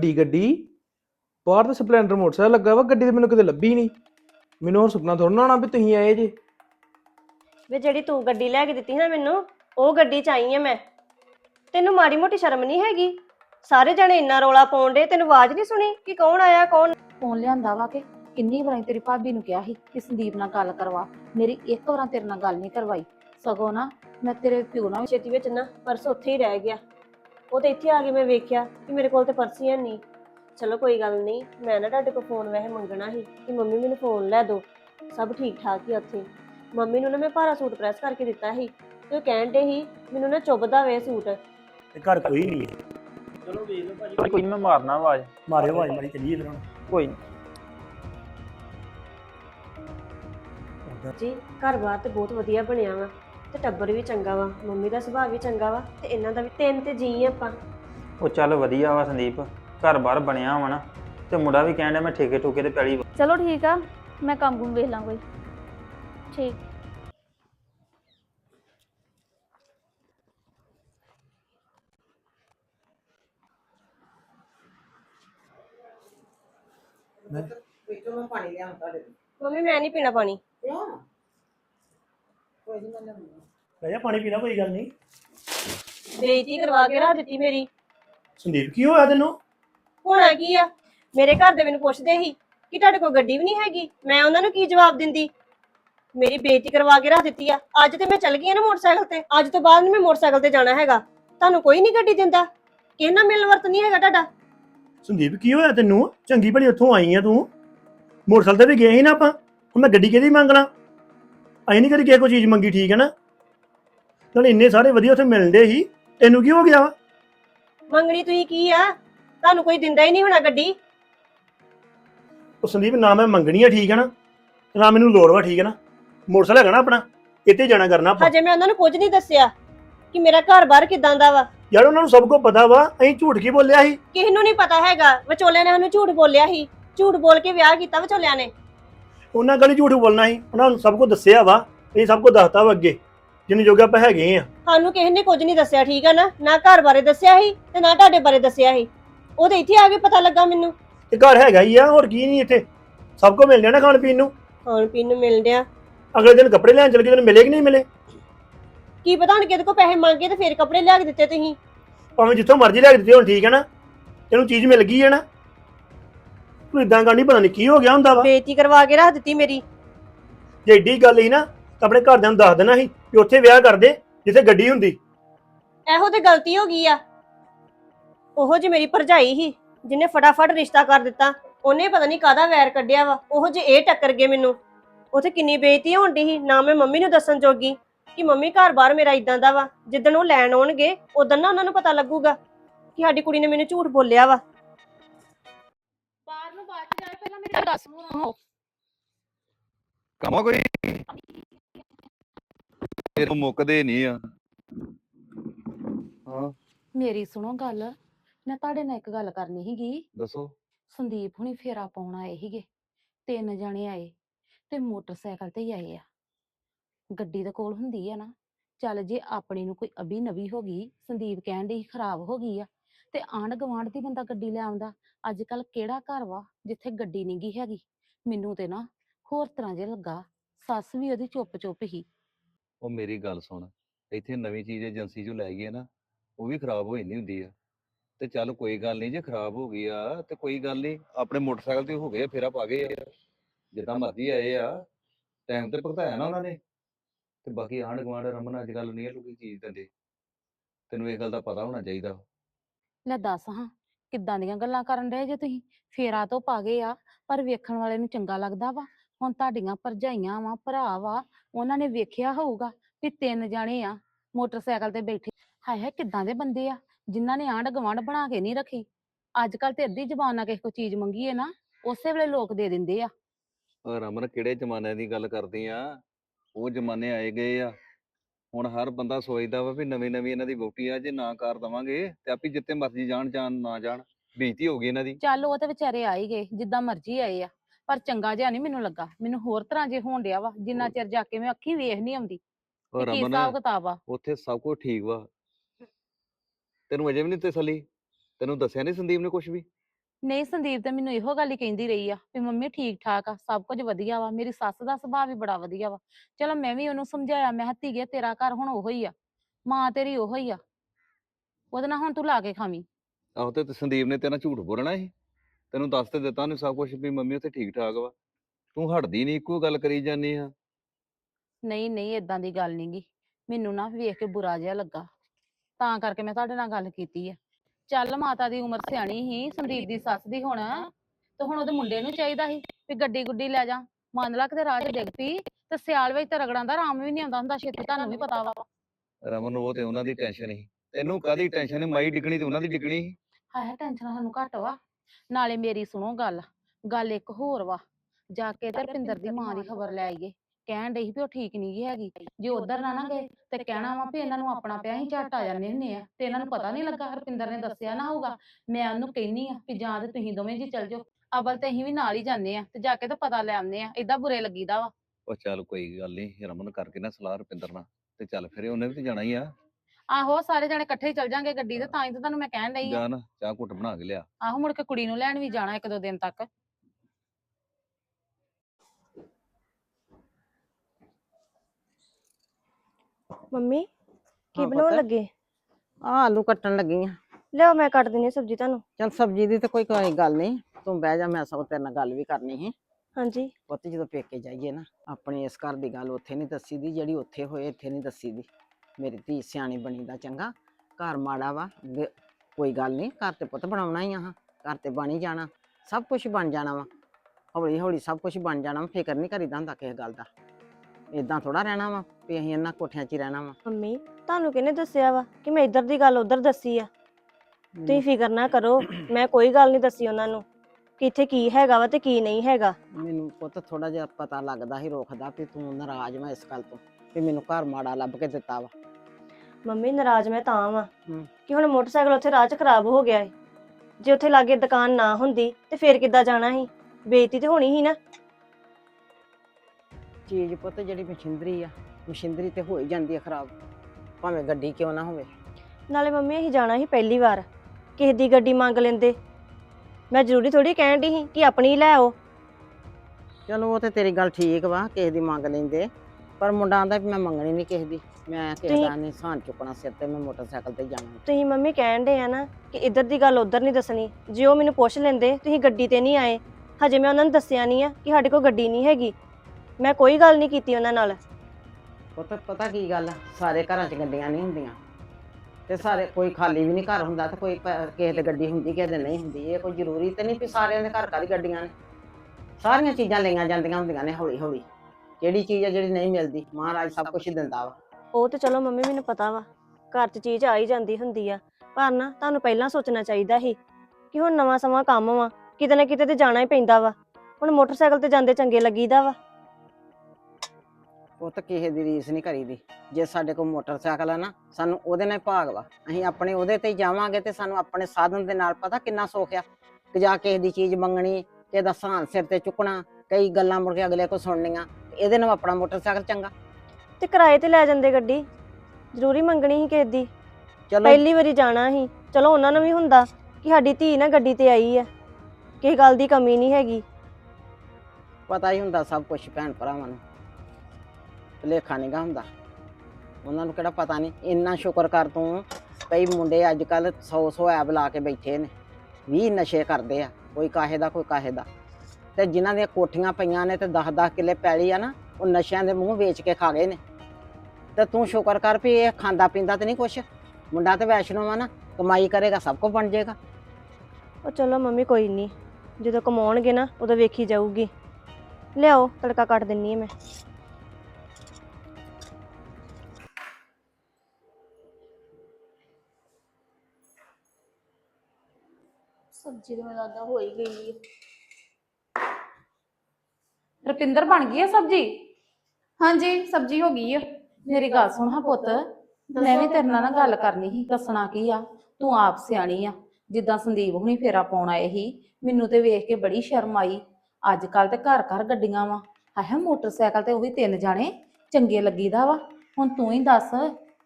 ਵੱਡੀ ਗੱਡੀ। ਬਾਹਰ ਤਾਂ ਸਪਲੈਂਡਰ ਮੋਟਰਸਾਈਕਲ ਲੱਗਾ ਵਾ ਗੱਡੀ ਤੇ ਮੈਨੂੰ ਕਿਤੇ ਲੱਭੀ ਨਹੀਂ। ਮੈਨੂੰ ਹੋਰ ਸੁਪਨਾ ਥੋੜਾ ਨਾ ਆਉਣਾ ਵੀ ਤੁਸੀਂ ਆਏ ਜੇ। ਵੇ ਜਿਹੜੀ ਤੂੰ ਗੱਡੀ ਲੈ ਕੇ ਦਿੱਤੀ ਸੀ ਨਾ ਮੈਨੂੰ ਉਹ ਗੱਡੀ ਚ ਆਈ ਆ ਮੈਂ। ਤੈਨੂੰ ਮਾੜੀ ਮੋਟੀ ਸ਼ਰਮ ਨਹੀਂ ਹੈਗੀ? ਸਾਰੇ ਜਣੇ ਇੰਨਾ ਰੋਲਾ ਪਾਉਂਦੇ ਤੈਨੂੰ ਆਵਾਜ਼ ਨਹੀਂ ਸੁਣੀ ਕਿ ਕੌਣ ਆਇਆ ਕੌਣ ਫੋਨ ਲਿਆਂਦਾ ਵਾ ਕਿ ਕਿੰਨੀ ਵਾਰੀ ਤੇਰੀ ਭਾਬੀ ਨੂੰ ਕਿਹਾ ਸੀ ਕਿ ਸੰਦੀਪ ਨਾਲ ਗੱਲ ਕਰਵਾ। ਮੇਰੀ ਇੱਕ ਵਾਰਾਂ ਤੇਰੇ ਨਾਲ ਗੱਲ ਨਹੀਂ ਕਰਵਾਈ। ਸਗੋਂ ਨਾ ਮੈਂ ਤੇਰੇ ਪਿਓ ਨਾਲ ਵੀ ਛੇਤੀ ਵਿੱਚ ਨਾ ਪਰਸ ਉੱਥੇ ਹੀ ਰਹਿ ਗਿਆ। ਉਹ ਤੇ ਇੱਥੇ ਆ ਕੇ ਮੈਂ ਵੇਖਿਆ ਕਿ ਮੇਰੇ ਕੋਲ ਤੇ ਪਰਸ ਹੀ ਨਹੀਂ। ਚਲੋ ਕੋਈ ਗੱਲ ਨਹੀਂ ਮੈਂ ਨਾ ਤੁਹਾਡੇ ਕੋਲ ਫੋਨ ਵੈਸੇ ਮੰਗਣਾ ਸੀ ਕਿ ਮੰਮੀ ਮੈਨੂੰ ਫੋਨ ਲੈ ਦਿਓ। ਸਭ ਠੀਕ ਠਾਕ ਹੀ ਆ ਉੱਥੇ। ਮੰਮੀ ਨੂੰ ਨਾ ਮੈਂ ਭਾਰਾ ਸੂਟ ਪ੍ਰੈਸ ਕਰਕੇ ਦਿੱਤਾ ਸੀ ਤੇ ਉਹ ਕਹਿਣ ਦੇ ਸੀ ਮੈਨੂੰ ਨਾ ਚੁੱਭਦਾ ਵੇ ਸੂਟ। ਤੇ ਘਰ ਕੋਈ ਨਹੀਂ ਹੈ। ਚਲੋ ਵੇਖ ਲਓ ਭਾਜੀ ਕੋਈ ਨੀ, ਮੈਂ ਮਾਰਨਾ ਆਵਾਜ਼। ਮਾਰਿਓ ਆਵਾਜ਼ ਮਾਰੀ ਚੱਲੀਏ ਫਿਰ ਹੁਣ। ਕੋਈ ਨੀ। ਜੀ ਘਰ-ਬਾਰ ਤੇ ਬਹੁਤ ਵਧੀਆ ਬਣਿਆ ਵਾ। ਤੇ ਟੱਬਰ ਵੀ ਚੰਗਾ ਵਾ ਮੰਮੀ ਦਾ ਸੁਭਾਅ ਵੀ ਚੰਗਾ ਵਾ ਤੇ ਇਹਨਾਂ ਦਾ ਵੀ ਤਿੰਨ ਤੇ ਜੀ ਆਪਾਂ। ਉਹ ਚੱਲ ਵਧੀਆ ਵਾ ਸੰਦੀਪ ਘਰ ਬਾਰ ਬਣਿਆ ਵਾ ਨਾ ਤੇ ਮੁੰਡਾ ਵੀ ਕਹਿਣ ਡਿਆ ਮੈਂ ਠੇਕੇ ਠੂਕੇ ਤੇ ਪੈਲੀ ਚਲੋ ਠੀਕ ਆ ਮੈਂ ਕੰਮ ਕੁਮ ਵੇਖ ਲਾਂ ਕੋਈ। ਠੀਕ। ਵਿੱਚੋਂ ਮੈਂ ਪਾਣੀ ਲਿਆਉਂ ਤੁਹਾਡੇ ਲਈ ਮੰਮੀ ਮੈਂ ਨਹੀਂ ਪੀਣਾ ਪਾਣੀ। ਕਿਉਂ? ਕੋਈ ਨਹੀਂ ਮੈਂ ਲਿਆਉਂਦੀ ਲੈ ਜਾ ਪਾਣੀ ਪੀਣਾ ਕੋਈ ਗੱਲ ਨਹੀਂ। ਬੇਇੱਜ਼ਤੀ ਕਰਵਾ ਕੇ ਰੱਖ ਦਿੱਤੀ ਮੇਰੀ। ਸੰਦੀਪ ਕੀ ਹੋਇਆ ਤੈਨੂੰ? ਹੋਣਾ ਕੀ ਆ? ਮੇਰੇ ਘਰ ਦੇ ਮੈਨੂੰ ਪੁੱਛਦੇ ਸੀ ਕਿ ਤੁਹਾਡੇ ਕੋਲ ਗੱਡੀ ਵੀ ਨਹੀਂ ਹੈਗੀ। ਮੈਂ ਉਹਨਾਂ ਨੂੰ ਕੀ ਜਵਾਬ ਦਿੰਦੀ? ਮੇਰੀ ਬੇਇੱਜ਼ਤੀ ਕਰਵਾ ਕੇ ਰੱਖ ਦਿੱਤੀ ਆ। ਅੱਜ ਤੇ ਮੈਂ ਚੱਲ ਗਈ ਆ ਨਾ ਮੋਟਰਸਾਈਕਲ ਤੇ। ਅੱਜ ਤੋਂ ਬਾਅਦ ਮੈਂ ਮੋਟਰਸਾਈਕਲ ਤੇ ਜਾਣਾ ਹੈਗਾ। ਤੁਹਾਨੂੰ ਕੋਈ ਨਹੀਂ ਗੱਡੀ ਦਿੰਦਾ। ਨਾਲ ਮਿਲਣ ਵਰਤ ਨਹੀਂ ਹੈਗਾ ਤੁਹਾਡਾ। ਸੰਦੀਪ ਕੀ ਹੋਇਆ ਤੈਨੂੰ? ਚੰਗੀ ਭਲੀ ਉੱਥੋਂ ਆਈ ਆ ਤੂੰ। ਮੋਟਰਸਾਈਕਲ ਤੇ ਵੀ ਗਏ ਸੀ ਨਾ ਆਪਾਂ। ਹੁਣ ਮੈਂ ਗੱਡੀ ਕਿਹਦੀ ਮੰਗ ਲਾਂ ਅਸੀਂ ਨਹੀਂ ਕਦੀ ਕਿਸੇ ਕੋਈ ਚੀਜ਼ ਮੰਗੀ ਠੀਕ ਹੈ ਨਾ? ਨਾਲ ਇੰਨੇ ਸਾਰੇ ਵਧੀਆ ਉੱਥੇ ਮਿਲਦੇ ਸੀ। ਤੈਨੂੰ ਕੀ ਹੋ ਗਿਆ? ਵਾ? ਮੰਗਣੀ ਤੁਸੀਂ ਕੀ ਆ? ਤੁਹਾਨੂੰ ਕੋਈ ਦਿੰਦਾ ਹੀ ਨਹੀਂ ਹੋਣਾ ਗੱਡੀ। ਉਹ ਸੰਦੀਪ ਨਾ ਮੈਂ ਮੰਗਣੀ ਆ ਠੀਕ ਹੈ ਨਾ? ਤੇ ਨਾ ਮੈਨੂੰ ਲੋੜ ਵਾ ਠੀਕ ਹੈ ਨਾ? ਮੋਟਰਸਾਈਕਲ ਹੈਗਾ ਨਾ ਆਪਣਾ ਇੱਥੇ ਜਾਣਾ ਕਰਨਾ ਆਪਾਂ। ਹਜੇ ਮੈਂ ਉਹਨਾਂ ਨੂੰ ਕੁਝ ਨਹੀਂ ਦੱਸਿਆ ਕਿ ਮੇਰਾ ਘਰ-ਬਾਰ ਕਿਦਾਂ ਦਾ ਵਾ। ਯਾਰ ਉਹਨਾਂ ਨੂੰ ਸਭ ਕੁਝ ਪਤਾ ਵਾ ਅਸੀਂ ਝੂਠ ਕੀ ਬੋਲਿਆ ਸੀ? ਕਿਸੇ ਨੂੰ ਨਹੀਂ ਪਤਾ ਹੈਗਾ ਵਿਚੋਲਿਆਂ ਨੇ ਸਾਨੂੰ ਝੂਠ ਬੋਲਿਆ ਸੀ। ਝੂਠ ਬੋਲ ਕੇ ਵਿਆਹ ਕੀਤਾ ਵਿਚੋਲਿਆਂ ਨੇ। ਉਹਨਾਂ ਗੱਲ ਝੂਠ ਬੋਲਣਾ ਸੀ ਉਹਨਾਂ ਨੂੰ ਸਭ ਕੁਝ ਦੱਸਿਆ ਵਾ ਇਹ ਸਭ ਕੁਝ ਦੱਸਤਾ ਵਾ ਅੱਗੇ। ਜਿੰਨੇ ਜੋਗੇ ਆਪਾਂ ਹੈਗੇ ਆ। ਸਾਨੂੰ ਕਿਸੇ ਨੇ ਕੁਝ ਨਹੀਂ ਦੱਸਿਆ ਠੀਕ ਆ ਨਾ? ਨਾ ਘਰ ਬਾਰੇ ਦੱਸਿਆ ਸੀ ਤੇ ਨਾ ਤੁਹਾਡੇ ਬਾਰੇ ਦੱਸਿਆ ਸੀ। ਉਹ ਤੇ ਇੱਥੇ ਆ ਕੇ ਪਤਾ ਲੱਗਾ ਮੈਨੂੰ। ਤੇ ਘਰ ਹੈਗਾ ਹੀ ਆ ਹੋਰ ਕੀ ਨਹੀਂ ਇੱਥੇ? ਸਭ ਕੁਝ ਮਿਲ ਜਾਣਾ ਖਾਣ ਪੀਣ ਨੂੰ? ਖਾਣ ਪੀਣ ਨੂੰ ਮਿਲ ਡਿਆ। ਅਗਲੇ ਦਿਨ ਕੱਪੜੇ ਲੈਣ ਚਲ ਗਏ ਤੈਨੂੰ ਮਿਲੇ ਕਿ ਨਹੀਂ ਮਿਲੇ? ਕੀ ਪਤਾ ਹੁਣ ਕਿਹਦੇ ਕੋ ਪੈਸੇ ਮੰਗੇ ਤੇ ਫਿਰ ਕੱਪੜੇ ਲਿਆ ਕੇ ਦਿੱਤੇ ਤੁਸੀਂ। ਭਾਵੇਂ ਜਿੱਥੋਂ ਮਰਜ਼ੀ ਲੈ ਕੇ ਦਿੱਤੇ ਹੁਣ ਠੀਕ ਹੈ ਨਾ? ਤੈਨੂੰ ਚੀਜ਼ ਮਿਲ ਗਈ ਹੈ ਨਾ? ਤੂੰ ਇਦਾਂ ਕਰਨੀ ਪਤਾ ਨਹੀਂ ਕੀ ਹੋ ਗਿਆ ਹੁੰਦਾ ਵਾ। ਬੇਇੱਜ਼ਤੀ ਕਰਵਾ ਕੇ ਰੱਖ ਦਿੱਤੀ ਮੇਰੀ। ਜੇ ਏਡੀ ਗੱਲ ਹੀ ਨਾ ਤਾਂ ਆਪਣੇ ਘਰਦਿਆਂ ਨੂੰ ਦੱਸ ਦੇਣਾ ਸੀ ਕਿ ਉੱਥੇ ਵਿਆਹ ਕਰਦੇ ਜਿੱਥੇ ਗੱਡੀ ਹੁੰਦੀ। ਇਹੋ ਤੇ ਗਲਤੀ ਹੋ ਗਈ ਆ। ਉਹੋ ਜੀ ਮੇਰੀ ਭਰਜਾਈ ਸੀ ਜਿਹਨੇ ਫਟਾਫਟ ਰਿਸ਼ਤਾ ਕਰ ਦਿੱਤਾ। ਉਹਨੇ ਪਤਾ ਨਹੀਂ ਕਾਦਾ ਵੈਰ ਕੱਢਿਆ ਵਾ। ਉਹੋ ਜੇ ਇਹ ਟੱਕਰ ਗਏ ਮੈਨੂੰ। ਉਥੇ ਕਿੰਨੀ ਬੇਇੱਜ਼ਤੀ ਹੁੰਦੀ ਸੀ। ਨਾ ਮੈਂ ਮੰਮੀ ਨੂੰ ਦੱਸਣ ਜੋਗੀ ਕਿ ਮੰਮੀ ਘਰ-ਬਾਰ ਮੇਰਾ ਇਦਾਂ ਦਾ ਵਾ। ਜਿੱਦਣ ਉਹ ਲੈਣ ਆਉਣਗੇ ਉਦੋਂ ਨਾ ਉਹਨਾਂ ਨੂੰ ਪਤਾ ਲੱਗੂਗਾ ਕਿ ਸਾਡੀ ਕੁੜੀ ਨੇ ਮੈਨੂੰ ਝੂਠ ਬੋਲਿਆ ਵਾ। ਬਾਹਰ ਨੂੰ ਬਾਅਦ ਚ ਜਾਏ ਪਹਿਲਾਂ ਮੇਰੇ ਦੱਸ। ਨੂੰ ਕਮਾ ਕੋਈ। ਇਹ ਮੁੱਕਦੇ ਨਹੀਂ ਆ। ਹਾਂ। ਮੇਰੀ ਸੁਣੋ ਗੱਲ ਮੈਂ ਤੁਹਾਡੇ ਨਾਲ ਇੱਕ ਗੱਲ ਕਰਨੀ ਸੀਗੀ। ਦੱਸੋ। ਸੰਦੀਪ ਹੁਣੀ ਫੇਰਾ ਪਾਉਣ ਆਏ ਸੀਗੇ ਤਿੰਨ ਜਣੇ ਆਏ ਤੇ ਮੋਟਰਸਾਈਕਲ ਤੇ ਹੀ ਆਏ ਆ। ਗੱਡੀ ਦੇ ਕੋਲ ਹੁੰਦੀ ਆ ਨਾ ਚੱਲ ਜੇ ਆਪਣੀ ਨੂੰ ਕੋਈ ਅਭੀ ਨਵੀ ਹੋ ਗਈ ਸੰਦੀਪ ਕਹਿਣ ਦੀ ਖਰਾਬ ਹੋ ਗਈ ਆ ਤੇ ਆਂਢ ਗੁਆਂਢ ਦੀ ਬੰਦਾ ਗੱਡੀ ਲੈ ਆਉਂਦਾ ਅੱਜ ਕੱਲ ਕਿਹੜਾ ਘਰ ਵਾ ਜਿੱਥੇ ਗੱਡੀ ਨੀ ਗੀ ਹੈਗੀ? ਮੈਨੂੰ ਤੇ ਨਾ ਹੋਰ ਤਰ੍ਹਾਂ ਜੇ ਲੱਗਾ ਸੱਸ ਵੀ ਉਹਦੀ ਚੁੱਪ ਚੁੱਪ ਹੀ। ਉਹ ਮੇਰੀ ਗੱਲ ਸੁਣ ਇੱਥੇ ਨਵੀਂ ਚੀਜ਼ ਏਜੰਸੀ ਚੋਂ ਲੈ ਗਏ ਨਾ ਉਹ ਵੀ ਖਰਾਬ ਹੋ ਜਾਂਦੀ ਹੁੰਦੀ ਆ। ਤੇ ਚੱਲ ਕੋਈ ਗੱਲ ਨਹੀਂ ਜੇ ਖਰਾਬ ਹੋ ਗਈ ਆ ਤੇ ਕੋਈ ਗੱਲ ਨਹੀਂ ਆਪਣੇ ਮੋਟਰਸਾਈਕਲ ਤੇ ਹੋ ਗਏ ਆ, ਫੇਰਾ ਪਾ ਗਏ ਆ। ਜਿੱਦਾਂ ਮਰਜ਼ੀ ਆਏ ਆ ਟਾਈਮ ਤੇ ਭੁਗਤਾਇਆ ਨਾ ਉਹਨਾਂ ਨੇ। ਤੇ ਬਾਕੀ ਆਂਢ ਗੁਆਂਢ ਰਮਨ ਅੱਜ ਕੱਲ ਨਹੀਂ ਲੋਕੀ ਚੀਜ਼ ਦਿੰਦੇ। ਤੈਨੂੰ ਇਹ ਗੱਲ ਦਾ ਪਤਾ ਹੋਣਾ ਚਾਹੀਦਾ। ਲੈ ਦੱਸ ਹਾਂ ਕਿੱਦਾਂ ਦੀਆਂ ਗੱਲਾਂ ਕਰਨ ਰਹੇ ਜੇ ਤੁਸੀਂ? ਫੇਰਾ ਤੋਂ ਪਾ ਗਏ ਆ ਪਰ ਵੇਖਣ ਵਾਲੇ ਨੂੰ ਚੰਗਾ ਲੱਗਦਾ ਵਾ। ਹੁਣ ਤੁਹਾਡੀਆਂ ਭਰਜਾਈਆਂ ਵਾ ਭਰਾ ਵਾ ਉਹਨਾਂ ਨੇ ਵੇਖਿਆ ਹੋਊਗਾ ਵੀ ਤਿੰਨ ਜਾਣੇ ਆ ਮੋਟਰਸਾਈਕਲ ਤੇ ਬੈਠੇ। ਹਾਏ ਹਾਏ ਕਿੱਦਾਂ ਦੇ ਬੰਦੇ ਆ ਜਿਨ੍ਹਾਂ ਨੇ ਆਂਢ ਗੁਆਂਢ ਬਣਾ ਕੇ ਨਹੀਂ ਰੱਖੀ। ਅੱਜ ਕੱਲ ਤੇ ਅੱਧੀ ਜ਼ਬਾਨ ਨਾਲ ਕਿਸੇ ਕੋ ਚੀਜ਼ ਮੰਗੀਏ ਨਾ ਉਸੇ ਵੇਲੇ ਲੋਕ ਦੇ ਦਿੰਦੇ ਆ। ਆ ਰਮਨ ਕਿਹੜੇ ਜ਼ਮਾਨੇ ਦੀ ਗੱਲ ਕਰਦੀ ਆ? ਉਹ ਜ਼ਮਾਨੇ ਆਏ ਗਏ ਆ। ਹੁਣ ਹਰ ਬੰਦਾ ਸੋਚਦਾ ਵਾ ਵੀ ਨਵੀਂ ਨਵੀਂ ਇਹਨਾਂ ਦੀ ਵੋਟੀ ਆ ਜੇ ਨਾ ਕਰ ਦਵਾਂਗੇ ਤੇ ਆਪੀ ਜਿੱਤੇ ਮਰਜ਼ੀ ਜਾਣ ਜਾਣ ਨਾ ਜਾਣ ਬੇਇੱਜ਼ਤੀ ਹੋ ਗਈ ਇਹਨਾਂ ਦੀ। ਚੱਲ ਉਹ ਤੇ ਵਿਚਾਰੇ ਆ ਹੀ ਗਏ ਜਿੱਦਾਂ ਮਰਜ਼ੀ ਆਏ ਆ। ਪਰ ਚੰਗਾ ਜਿਹਾ ਨਹੀਂ ਮੈਨੂੰ ਲੱਗਾ। ਮੈਨੂੰ ਹੋਰ ਤਰ੍ਹਾਂ ਜੇ ਹੋਣ ਡਿਆ ਵਾ ਜਿੰਨਾ ਚਿਰ ਜਾ ਕੇ ਮੈਂ ਅੱਖੀ ਵੇਖ ਨਹੀਂ ਆਉਂਦੀ ਉਹ ਵੀ ਕੀ ਰਮਨ ਹਿਸਾਬ ਕਿਤਾਬ ਆ। ਉੱਥੇ ਸਭ ਕੁਝ ਠੀਕ ਵਾ। ਤੈਨੂੰ ਅਜੇ ਵੀ ਨਹੀਂ ਤਸੱਲੀ ਤੈਨੂੰ ਦੱਸਿਆ ਨਹੀਂ ਸੰਦੀਪ ਨੇ ਕੁਝ ਵੀ? ਨਹੀਂ ਸੰਦੀਪ ਤੇ ਮੈਨੂੰ ਇਹੋ ਗੱਲ ਹੀ ਕਹਿੰਦੀ ਰਹੀ ਆ ਵੀ ਮੰਮੀ ਠੀਕ ਠਾਕ ਆ ਸਭ ਕੁਝ ਵਧੀਆ ਵਾ ਮੇਰੀ ਸੱਸ ਦਾ ਸੁਭਾਅ ਵੀ ਬੜਾ ਵਧੀਆ ਵਾ। ਚਲੋ ਮੈਂ ਵੀ ਉਹਨੂੰ ਸਮਝਾਇਆ ਮੈਂ ਕਿਹਾ ਧੀਏ ਤੇਰਾ ਘਰ ਹੁਣ ਉਹੋ ਹੀ ਆ ਮਾਂ ਤੇਰੀ ਉਹੋ ਹੀ ਆ। ਉਹਦੇ ਨਾਲ ਹੁਣ ਤੂੰ ਲਾ ਕੇ ਖਾਵੀਂ। ਆਹੋ ਤੇ ਸੰਦੀਪ ਨੇ ਤੇਰਾ ਝੂਠ ਬੋਲਣਾ ਸੀ? ਤੈਨੂੰ ਦੱਸ ਤੇ ਦਿੱਤਾ ਉਹਨੇ ਸਭ ਕੁਝ ਵੀ ਮੰਮੀ ਉੱਥੇ ਠੀਕ ਠਾਕ ਵਾ। ਤੂੰ ਹਟਦੀ ਨਹੀਂ ਇੱਕੋ ਗੱਲ ਕਰੀ ਜਾਂਦੀ ਆ। ਨਹੀਂ ਨਹੀਂ ਇਦਾਂ ਦੀ ਗੱਲ ਨੀ ਗੀ। ਮੈਨੂੰ ਨਾ ਵੇਖ ਕੇ ਬੁਰਾ ਜਿਹਾ ਲੱਗਾ। ਤਾਂ ਕਰਕੇ ਮੈਂ ਤੁਹਾਡੇ ਨਾਲ ਗੱਲ ਕੀਤੀ ਆ। ਚੱਲ ਮਾਤਾ ਦੀ ਉਮਰ ਸਿਆਣੀ ਸੀ ਸੰਦੀਪ ਦੀ ਸੱਸ ਦੀ ਹੁਣ। ਤੇ ਹੁਣ ਉਹਦੇ ਮੁੰਡੇ ਨੂੰ ਚਾਹੀਦਾ ਸੀ ਵੀ ਗੱਡੀ ਗੁੱਡੀ ਲੈ ਜਾ। ਮੰਨ ਲਾ ਕਿਤੇ ਰਾਹ 'ਚ ਡਿੱਗ ਪਈ। ਤੇ ਸਿਆਲ ਵਿੱਚ ਤਾਂ ਰਗੜਾਂ ਦਾ ਆਰਾਮ ਵੀ ਨਹੀਂ ਆਉਂਦਾ ਹੁੰਦਾ ਛੇਤੀ ਤੁਹਾਨੂੰ ਵੀ ਪਤਾ ਵਾ। ਰਮਨ ਉਹ ਤੇ ਉਹਨਾਂ ਦੀ ਟੈਨਸ਼ਨ ਸੀ। ਤੈਨੂੰ ਕਾਦੀ ਟੈਨਸ਼ਨ ਹੈ ਮਾਈ ਡਿੱਗਣੀ ਤੇ ਉਹਨਾਂ ਦੀ ਡਿੱਗਣੀ ਹਾਏ ਟੈਨਸ਼ਨ ਸਾਨੂੰ ਘੱਟ ਵਾ। ਨਾਲੇ ਮੇਰੀ ਸੁਣੋ ਗੱਲ ਗੱਲ ਇੱਕ ਹੋਰ ਵਾ ਜਾ ਕੇ ਤੇ ਰਪਿੰਦਰ ਦੀ ਮਾਂ ਦੀ ਖਬਰ ਲੈ ਆਈਏ ਕਹਿਣ ਡਈ ਵੀ ਉਹ ਠੀਕ ਨਹੀਂ ਗੀ ਹੈਗੀ ਜੇ ਉਧਰ ਨਾ ਨਾ ਗਏ ਤੇ ਕਹਿਣਾ ਵਾ ਵੀ ਇਹਨਾਂ ਨੂੰ ਆਪਣਾ ਪਿਆ ਹੀ ਝੱਟ ਆ ਜਾਂਦੇ ਹੁੰਦੇ ਆ ਤੇ ਇਹਨਾਂ ਨੂੰ ਪਤਾ ਨਹੀਂ ਲੱਗਾ ਰਪਿੰਦਰ ਨੇ ਦੱਸਿਆ ਨਾ ਹੋਊਗਾ। ਮੈਂ ਉਹਨੂੰ ਕਹਿਨੀ ਆ ਵੀ ਜਾਂ ਤੇ ਤੁਸੀਂ ਦੋਵੇਂ ਜੀ ਚੱਲ ਜਾਓ ਅਵਲ ਤੇ ਅਸੀਂ ਵੀ ਨਾਲ ਹੀ ਜਾਂਦੇ ਆ ਤੇ ਜਾ ਕੇ ਤਾਂ ਪਤਾ ਲੈ ਆਉਂਦੇ ਆ ਏਦਾਂ ਬੁਰੇ ਲੱਗੀਦਾ ਵਾ। ਉਹ ਚੱਲ ਕੋਈ ਗੱਲ ਨਹੀਂ ਰਮਨ ਕਰਕੇ ਨਾ ਸਲਾਹ ਰੁਪਿੰਦਰ ਨਾਲ ਤੇ ਚੱਲ ਫਿਰ ਉਹਨੇ ਵੀ ਤੇ ਜਾਣਾ ਹੀ ਆ। ਆਹੋ ਸਾਰੇ ਜਣੇ ਇਕੱਠੇ ਹੀ ਚੱਲ ਜਾਂਗੇ ਗੱਡੀ ਤੇ ਤਾਂ ਹੀ ਤਾਂ ਤੁਹਾਨੂੰ ਮੈਂ ਕਹਿਣ ਆ। ਜਾ ਨਾ ਚਾਹ ਘੁੱਟ ਬਣਾ ਕੇ ਲਿਆ। ਆਹੋ ਮੁੜ ਕੇ ਕੁੜੀ ਨੂੰ ਲੈਣ ਵੀ ਜਾਣਾ ਇੱਕ ਦੋ ਦਿਨ ਤੱਕ। ਮੰਮੀ ਕੀ ਹਾਂ ਬਣਾਉਣ। ਲੱਗੇ? ਆ ਆਲੂ ਕੱਟਣ ਲੱਗੀ ਆ। ਲਿਓ ਮੈਂ ਕੱਟ ਦਿੰਨੀ ਆ ਸਬਜ਼ੀ ਤੁਹਾਨੂੰ। ਚਲ ਸਬਜ਼ੀ ਦੀ ਤਾਂ ਕੋਈ ਕੋਈ ਗੱਲ ਨਹੀਂ ਤੂੰ ਬਹਿ ਜਾ ਮੈਂ ਸਗੋਂ ਤੇਰੇ ਨਾਲ ਗੱਲ ਵੀ ਕਰਨੀ ਸੀ। ਹਾਂਜੀ। ਪੁੱਤ ਜਦੋਂ ਪੇਕੇ ਜਾਈਏ ਨਾ ਆਪਣੀ ਇਸ ਘਰ ਦੀ ਗੱਲ ਉੱਥੇ ਨਹੀਂ ਦੱਸੀ ਦੀ ਜਿਹੜੀ ਉੱਥੇ ਹੋਏ ਇੱਥੇ ਨਹੀਂ ਦੱਸੀ ਦੀ ਮੇਰੀ ਧੀ ਸਿਆਣੀ ਬਣੀ ਦਾ ਚੰਗਾ ਘਰ ਮਾੜਾ ਵਾ ਕੋਈ ਗੱਲ ਨਹੀਂ ਘਰ ਤੇ ਪੁੱਤ ਬਣਾਉਣਾ ਹੀ ਆ ਹਾਂ ਘਰ ਤੇ ਬਣ ਹੀ ਜਾਣਾ ਸਭ ਕੁਝ ਬਣ ਜਾਣਾ ਵਾ ਹੌਲੀ ਹੌਲੀ ਸਭ ਕੁਝ ਬਣ ਜਾਣਾ ਵਾ ਫਿਕਰ ਨਹੀਂ ਕਰੀਦਾ ਹੁੰਦਾ ਕਿਸੇ ਗੱਲ ਦਾ ਇਦਾਂ ਥੋੜਾ ਰਹਿਣਾ ਵਾ ਵੀ ਅਸੀਂ ਇਹਨਾਂ ਕੋਠਿਆਂ 'ਚ ਹੀ ਰਹਿਣਾ ਵਾ। ਮੰਮੀ ਤੁਹਾਨੂੰ ਕਿਹਨੇ ਦੱਸਿਆ ਵਾ ਕਿ ਮੈਂ ਇੱਧਰ ਦੀ ਗੱਲ ਉੱਧਰ ਦੱਸੀ ਆ? ਤੁਸੀਂ ਫਿਕਰ ਨਾ ਕਰੋ ਮੈਂ ਕੋਈ ਗੱਲ ਨਹੀਂ ਦੱਸੀ ਉਹਨਾਂ ਨੂੰ ਕਿ ਇੱਥੇ ਕੀ ਹੈਗਾ ਵਾ ਤੇ ਕੀ ਨਹੀਂ ਹੈਗਾ। ਮੈਨੂੰ ਪੁੱਤ ਥੋੜਾ ਜਿਹਾ ਪਤਾ ਲੱਗਦਾ ਸੀ ਰੋਕਦਾ ਵੀ ਤੂੰ ਨਾਰਾਜ਼ ਮੈਂ ਇਸ ਗੱਲ ਤੋਂ। ਵੀ ਮੈਨੂੰ ਘਰ ਮਾੜਾ ਲੱਭ ਕੇ ਦਿੱਤਾ ਵਾ। ਮੰਮੀ ਨਾਰਾਜ਼ ਮੈਂ ਤਾਂ ਵਾਂ ਹੂੰ। ਕਿ ਹੁਣ ਮੋਟਰਸਾਈਕਲ ਉੱਥੇ ਰਾਹ 'ਚ ਖਰਾਬ ਹੋ ਗਿਆ ਏ। ਜੇ ਉੱਥੇ ਲਾਗੇ ਦੁਕਾਨ ਨਾ ਹੁੰਦੀ ਤੇ ਫੇਰ ਕਿੱਦਾਂ ਜਾਣਾ ਸੀ? ਬੇਇੱਜ਼ਤੀ ਤੇ ਹੋਣੀ ਸੀ ਨਾ। ਚੀਜ਼ ਪੁੱਤ ਜਿਹੜੀ ਮਸ਼ੀਨਰੀ ਆ ਮਸ਼ੀਨਰੀ ਤੇ ਹੋ ਹੀ ਜਾਂਦੀ ਆ ਖਰਾਬ ਭਾਵੇਂ ਗੱਡੀ ਕਿਉਂ ਨਾ ਹੋਵੇ। ਨਾਲੇ ਮੰਮੀ ਅਸੀਂ ਜਾਣਾ ਸੀ ਪਹਿਲੀ ਵਾਰ। ਕਿਸੇ ਦੀ ਗੱਡੀ ਮੰਗ ਲੈਂਦੇ। ਮੈਂ ਜ਼ਰੂਰੀ ਥੋੜੀ ਕਹਿਣ ਦੀ ਸੀ ਕਿ ਆਪਣੀ ਲੈ ਆਓ। ਚਲੋ ਉਹ ਤੇ ਤੇਰੀ ਗੱਲ ਠੀਕ ਵਾ ਕਿਸੇ ਦੀ ਮੰਗ ਲੈਂਦੇ। ਪਰ ਮੁੰਡਾ ਆਂਦਾ ਵੀ ਮੈਂ ਮੰਗਣੀ ਨਹੀਂ ਕਿਸੇ ਦੀ। ਮੈਂ ਕਿਸੇ ਦਾ ਨਹੀਂ ਸਾਨ ਚੁੱਕਣਾ ਸਿਰ ਤੇ ਮੈਂ ਮੋਟਰਸਾਈਕਲ ਤੇ ਜਾਣਾ ਤੁਸੀਂ ਮੰਮੀ ਕਹਿਣ ਦੇ ਆ ਨਾ ਕਿ ਇੱਧਰ ਦੀ ਗੱਲ ਉੱਧਰ ਨਹੀਂ ਦੱਸਣੀ। ਜੇ ਉਹ ਮੈਨੂੰ ਪੁੱਛ ਲੈਂਦੇ ਤੁਸੀਂ ਗੱਡੀ ਤੇ ਨਹੀਂ ਆਏ। ਹਜੇ ਮੈਂ ਉਹਨਾਂ ਨੂੰ ਦੱਸਿਆ ਨਹੀਂ ਆ ਕਿ ਸਾਡੇ ਕੋਲ ਗੱਡੀ ਨਹੀਂ ਹੈਗੀ। ਮੈਂ ਕੋਈ ਗੱਲ ਨਹੀਂ ਕੀਤੀ ਉਹਨਾਂ ਨਾਲ। ਪੁੱਤ ਪਤਾ ਕੀ ਗੱਲ ਆ? ਸਾਰੇ ਘਰਾਂ 'ਚ ਗੱਡੀਆਂ ਨਹੀਂ ਹੁੰਦੀਆਂ। ਤੇ ਸਾਰੇ ਕੋਈ ਖਾਲੀ ਵੀ ਨਹੀਂ ਘਰ ਹੁੰਦਾ ਤੇ ਕੋਈ ਪ- ਕਿਸੇ ਦੇ ਗੱਡੀ ਹੁੰਦੀ ਕਿਸੇ ਦੇ ਨਹੀਂ ਹੁੰਦੀ। ਇਹ ਕੋਈ ਜ਼ਰੂਰੀ ਤੇ ਨਹੀਂ ਵੀ ਸਾਰਿਆਂ ਦੇ ਘਰ ਹੀ ਗੱਡੀਆਂ ਨੇ? ਸਾਰੀਆਂ ਚੀਜ਼ਾਂ ਲਈਆਂ ਜਾਂਦੀਆਂ ਹੁੰਦੀਆਂ ਨੇ ਹੌਲੀ ਹੌਲੀ ਕਿਹੜੀ ਚੀਜ਼ ਆ ਜਿਹੜੀ ਨਹੀਂ ਮਿਲਦੀ? ਮਹਾਰਾਜ ਸਭ ਕੁਝ ਦਿੰਦਾ ਵਾ। ਉਹ ਤੇ ਚਲੋ ਮੰਮੀ ਮੈਨੂੰ ਪਤਾ ਵਾ। ਘਰ 'ਚ ਚੀਜ਼ ਆ ਹੀ ਜਾਂਦੀ ਹੁੰਦੀ ਆ। ਪਰ ਨਾ ਤੁਹਾਨੂੰ ਪਹਿਲਾਂ ਸੋਚਣਾ ਚਾਹੀਦਾ ਸੀ ਕਿ ਹੁਣ ਨਵਾਂ ਸਮਾਂ ਕੰਮ ਵਾ। ਕਿਤੇ ਨਾ ਕਿਤੇ ਤੇ ਜਾਣਾ ਹੀ ਪੈਂਦਾ ਵਾ। ਹੁਣ ਮੋਟਰਸਾਈਕਲ ਤੇ ਜਾਂਦੇ ਚੰਗੇ ਲੱਗੀਦਾ ਵਾ। ਪੁੱਤ ਕਿਸੇ ਦੀ ਰੀਸ ਨਹੀਂ ਕਰੀਦੀ। ਜੇ ਸਾਡੇ ਕੋਲ ਮੋਟਰਸਾਈਕਲ ਆ ਨਾ ਸਾਨੂੰ ਉਹਦੇ ਨਾਲ ਹੀ ਭਾਗ ਵਾ। ਅਸੀਂ ਆਪਣੇ ਉਹਦੇ ਤੇ ਹੀ ਜਾਵਾਂਗੇ ਤੇ ਸਾਨੂੰ ਆਪਣੇ ਸਾਧਨ ਦੇ ਨਾਲ ਪਤਾ ਕਿੰਨਾ ਸੁੱਖ ਆ। ਕਿ ਜਾ ਕਿਸੇ ਦੀ ਚੀਜ਼ ਮੰਗਣੀ ਕਿਸੇ ਦਾ ਸਹਾਨ ਸਿਰ ਤੇ ਚੁੱਕਣਾ ਕਈ ਗੱਲਾਂ ਮੁੜ ਕੇ ਅਗਲੇ ਕੋ ਸੁਣਨੀਆਂ। ਇਹਦੇ ਨਾਲ ਆਪਣਾ ਮੋਟਰਸਾਈਕਲ ਚੰਗਾ। ਤੇ ਕਿਰਾਏ ਤੇ ਲੈ ਜਾਂਦੇ ਗੱਡੀ। ਜ਼ਰੂਰੀ ਮੰਗਣੀ ਸੀ ਕਿਸੇ ਦੀ। ਚਲੋ। ਪਹਿਲੀ ਵਾਰੀ ਜਾਣਾ ਸੀ। ਚਲੋ ਉਹਨਾਂ ਨੂੰ ਵੀ ਹੁੰਦਾ ਕਿ ਸਾਡੀ ਧੀ ਨਾ ਗੱਡੀ ਤੇ ਆਈ ਆ ਕਿਸੇ ਗੱਲ ਦੀ ਕਮੀ ਨਹੀਂ ਹੈਗੀ। ਪਤਾ ਹੀ ਹੁੰਦਾ ਸਭ ਕੁਝ ਭੈਣ ਭਰਾਵਾਂ ਨੂੰ। ਭੁਲੇਖਾ ਨਹੀਂਗਾ ਹੁੰਦਾ। ਉਹਨਾਂ ਨੂੰ ਕਿਹੜਾ ਪਤਾ ਨਹੀਂ ਇੰਨਾ ਸ਼ੁਕਰ ਕਰ ਤੂੰ ਕਈ ਮੁੰਡੇ ਅੱਜ ਕੱਲ 100 100 ਐਬ ਲਾ ਕੇ ਬੈਠੇ ਨੇ। ਵੀ ਨਸ਼ੇ ਕਰਦੇ ਆ। ਕੋਈ ਕਾਹੇ ਦਾ ਕੋਈ ਕਾਹੇ ਦਾ। ਤੇ ਜਿਨ੍ਹਾਂ ਦੀਆਂ ਕੋਠੀਆਂ ਪਈਆਂ ਨੇ ਤੇ 10 10 ਕਿੱਲੇ ਪੈਲੀ ਆ ਨਾ ਉਹ ਨਸ਼ਿਆਂ ਦੇ ਮੂੰਹ ਵੇਚ ਕੇ ਖਾ ਗਏ ਨੇ। ਤੇ ਤੂੰ ਸ਼ੁਕਰ ਕਰ ਵੀ ਇਹ ਖਾਂਦਾ ਪੀਂਦਾ ਤੇ ਨਹੀਂ ਕੁਛ। ਮੁੰਡਾ ਤੇ ਵੈਸ਼ਨੋ ਆ ਨਾ ਕਮਾਈ ਕਰੇਗਾ ਸਭ ਕੁਝ ਬਣ ਜਾਏਗਾ। ਉਹ ਚਲੋ ਮੰਮੀ ਕੋਈ ਨਹੀਂ ਜਦੋਂ ਕਮਾਉਣਗੇ ਨਾ ਉਦੋਂ ਵੇਖੀ ਜਾਊਗੀ। ਲਿਆਓ ਤੜਕਾ ਕੱਟ ਦਿੰਨੀ ਆ ਮੈਂ। ਸਬਜ਼ੀ ਤਾਂ ਮੈਨੂੰ ਲੱਗਦਾ ਹੋ ਹੀ ਗਈ ਹੈ ਰੁਪਿੰਦਰ ਬਣ ਗਈ ਆ ਸਬਜੀ? ਹਾਂਜੀ ਸਬਜ਼ੀ ਹੋ ਗਈ ਆ। ਮੇਰੀ ਗੱਲ ਸੁਣ ਹਾਂ ਪੁੱਤ ਮੈਂ ਵੀ ਤੇਰੇ ਨਾਲ ਨਾ ਗੱਲ ਕਰਨੀ ਸੀ ਦੱਸਣਾ ਕੀ ਆ? ਤੂੰ ਆਪ ਸਿਆਣੀ ਆ। ਜਿੱਦਾਂ ਸੰਦੀਪ ਹੁਣੀ ਫੇਰਾ ਪਾਉਣ ਆਏ ਸੀ ਮੈਨੂੰ ਤੇ ਵੇਖ ਕੇ ਬੜੀ ਸ਼ਰਮ ਆਈ। ਅੱਜ ਕੱਲ ਤੇ ਘਰ ਘਰ ਗੱਡੀਆਂ ਵਾ। ਆਹ ਮੋਟਰਸਾਈਕਲ ਤੇ ਉਹ ਵੀ ਤਿੰਨ ਜਾਣੇ ਚੰਗੇ ਲੱਗੀਦਾ ਵਾ। ਹੁਣ ਤੂੰ ਹੀ ਦੱਸ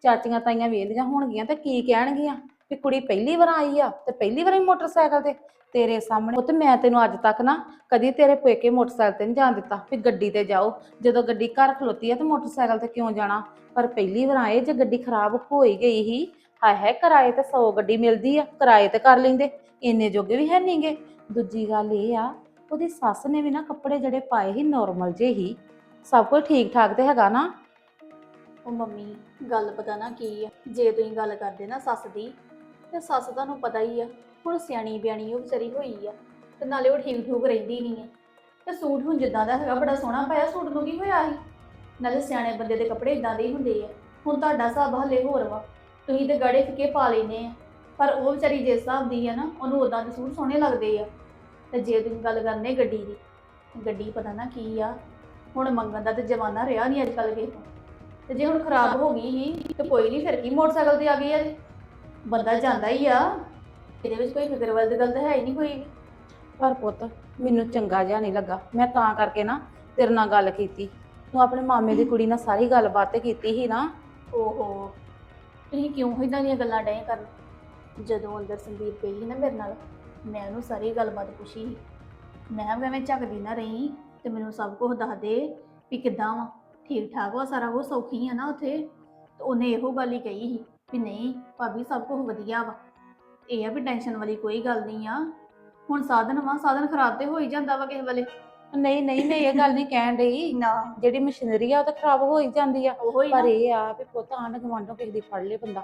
ਚਾਚੀਆਂ ਤਾਈਆਂ ਵੇਖਦੀਆਂ ਹੋਣਗੀਆਂ ਤੇ ਕੀ ਕਹਿਣਗੀਆਂ? ਵੀ ਕੁੜੀ ਪਹਿਲੀ ਵਾਰ ਆਈ ਆ ਤੇ ਪਹਿਲੀ ਵਾਰ ਹੀ ਮੋਟਰਸਾਈਕਲ ਤੇ। ਤੇਰੇ ਸਾਹਮਣੇ। ਉਹ ਮੈਂ ਤੈਨੂੰ ਅੱਜ ਤੱਕ ਨਾ ਕਦੀ ਤੇਰੇ ਪੇਕੇ ਮੋਟਰਸਾਈਕਲ ਤੇ ਨਹੀਂ ਜਾਣ ਦਿੱਤਾ ਵੀ ਗੱਡੀ ਤੇ ਜਾਓ। ਜਦੋਂ ਗੱਡੀ ਘਰ ਖਲੋਤੀ ਆ ਤੇ ਮੋਟਰਸਾਈਕਲ ਤੇ ਕਿਉਂ ਜਾਣਾ? ਪਰ ਪਹਿਲੀ ਵਾਰ ਆਏ ਜੇ ਗੱਡੀ ਖਰਾਬ ਹੋ ਹੀ ਗਈ ਹੀ ਹਾਏ ਹਾਏ, ਕਿਰਾਏ ਤੇ 100 ਗੱਡੀ ਮਿਲਦੀ ਆ, ਕਿਰਾਏ ਤੇ ਕਰ ਲੈਂਦੇ। ਇੰਨੇ ਜੋਗੇ ਵੀ ਹੈ ਨਹੀਂਗੇ ਦੂਜੀ ਗੱਲ ਇਹ ਆ, ਉਹਦੀ ਸੱਸ ਨੇ ਵੀ ਨਾ ਕੱਪੜੇ ਜਿਹੜੇ ਪਾਏ ਸੀ ਨਾਰਮਲ ਜੇ ਹੀ, ਸਭ ਕੁਝ ਠੀਕ ਠਾਕ ਤੇ ਹੈਗਾ ਨਾ? ਉਹ ਮੰਮੀ, ਗੱਲ ਪਤਾ ਨਾ ਕੀ ਆ? ਜੇ ਤੁਸੀਂ ਗੱਲ ਕਰਦੇ ਨਾ ਸੱਸ ਦੀ ਤੇ ਸੱਸ ਤੁਹਾਨੂੰ ਪਤਾ ਹੀ ਆ, ਹੁਣ ਸਿਆਣੀ ਬਿਆਣੀ ਉਹ ਵਿਚਾਰੀ ਹੋਈ ਆ, ਤੇ ਨਾਲੇ ਉਹ ਠੀਕ ਠੂਕ ਰਹਿੰਦੀ ਨਹੀਂ ਆ। ਤੇ ਸੂਟ ਹੁਣ ਜਿੱਦਾਂ ਦਾ ਹੈਗਾ, ਬੜਾ ਸੋਹਣਾ ਪਾਇਆ, ਸੂਟ ਨੂੰ ਕੀ ਹੋਇਆ ਸੀ? ਨਾਲੇ ਸਿਆਣੇ ਬੰਦੇ ਦੇ ਕੱਪੜੇ ਇਦਾਂ ਦੇ ਹੀ ਹੁੰਦੇ ਆ, ਹੁਣ ਤੁਹਾਡਾ ਹਿਸਾਬ ਹਲੇ ਹੋਰ ਵਾ, ਤੁਸੀਂ ਤੇ ਗੜੇ ਫਿੱਕੇ ਪਾ ਲੈਨੇ ਆ, ਪਰ ਉਹ ਵਿਚਾਰੀ ਜਿਸ ਹਿਸਾਬ ਦੀ ਆ ਨਾ, ਉਹਨੂੰ ਉਦਾਂ ਦੇ ਸੂਟ ਸੋਹਣੇ ਲੱਗਦੇ ਆ। ਤੇ ਜੇ ਤੁਸੀਂ ਗੱਲ ਕਰਨੇ ਗੱਡੀ ਦੀ, ਗੱਡੀ ਪਤਾ ਨਾ ਕੀ ਆ, ਹੁਣ ਮੰਗਣ ਦਾ ਤੇ ਜ਼ਮਾਨਾ ਰਿਹਾ ਨਹੀਂ ਅੱਜ ਕੱਲ੍ਹ ਕਿਸੇ ਤੋਂ। ਤੇ ਜੇ ਹੁਣ ਖਰਾਬ ਹੋ ਗਈ ਸੀ, ਤੇ ਕੋਈ ਨਹੀਂ ਫਿਰ ਕੀ ਮੋਟਰਸਾਈਕਲ ਤੇ ਆ ਗਈ ਆ ਜੀ। ਬੰਦਾ ਜਾਂਦਾ ਹੀ ਆ। ਇਹਦੇ ਵਿੱਚ ਕੋਈ ਫਿਕਰ ਵਾਲੀ ਗੱਲ ਤਾਂ ਹੈ ਹੀ ਨਹੀਂ ਕੋਈ ਵੀ। ਪਰ ਪੁੱਤ ਮੈਨੂੰ ਚੰਗਾ ਜਿਹਾ ਨਹੀਂ ਲੱਗਾ। ਮੈਂ ਤਾਂ ਕਰਕੇ ਨਾ ਤੇਰੇ ਨਾਲ ਗੱਲ ਕੀਤੀ। ਤੂੰ ਆਪਣੇ ਮਾਮੇ ਦੀ ਕੁੜੀ ਨਾਲ ਸਾਰੀ ਗੱਲਬਾਤ ਤੇ ਕੀਤੀ ਸੀ ਨਾ। ਓਹੋ। ਤੁਸੀਂ ਕਿਉਂ ਇਦਾਂ ਦੀਆਂ ਗੱਲਾਂ ਡਏ ਕਰਨ? ਜਦੋਂ ਅੰਦਰ ਸੰਦੀਪ ਗਈ ਸੀ ਨਾ ਮੇਰੇ ਨਾਲ ਮੈਂ ਉਹਨੂੰ ਸਾਰੀ ਗੱਲਬਾਤ ਪੁੱਛੀ ਸੀ। ਮੈਂ ਕਿਹਾ ਐਵੇਂ ਝੱਕਦੀ ਨਾ ਰਹੀ ਤੇ ਮੈਨੂੰ ਸਭ ਕੁਝ ਦੱਸ ਦੇ ਵੀ ਕਿੱਦਾਂ ਵਾ। ਠੀਕ ਠਾਕ ਵਾ ਸਾਰਾ ਕੁਝ ਸੌਖੀ ਆ ਨਾ ਉੱਥੇ। ਤੇ ਉਹਨੇ ਇਹੋ ਗੱਲ ਹੀ ਕਹੀ ਸੀ। ਵੀ ਨਹੀਂ ਭਾਬੀ ਸਭ ਕੁਝ ਵਧੀਆ ਵਾ। ਇਹ ਆ ਵੀ ਟੈਨਸ਼ਨ ਵਾਲੀ ਕੋਈ ਗੱਲ ਨਹੀਂ ਆ। ਹੁਣ ਸਾਧਨ ਵਾ ਸਾਧਨ ਖਰਾਬ ਤੇ ਹੋ ਹੀ ਜਾਂਦਾ ਵਾ ਕਿਸੇ ਵੇਲੇ। ਨਹੀਂ ਨਹੀਂ ਮੈਂ ਇਹ ਗੱਲ ਨਹੀਂ ਕਹਿਣ ਰਹੀ ਨਾ। ਜਿਹੜੀ ਮਸ਼ੀਨਰੀ ਆ ਉਹ ਤਾਂ ਖਰਾਬ ਹੋ ਹੀ ਜਾਂਦੀ ਆ। ਉਹੋ ਹੀ ਨਾ। ਪਰ ਇਹ ਆ ਵੀ ਪੁੱਤ ਆਂਢ ਗੁਆਂਢੋਂ ਕਿਸੇ ਦੀ ਫੜ ਲੇ ਬੰਦਾ।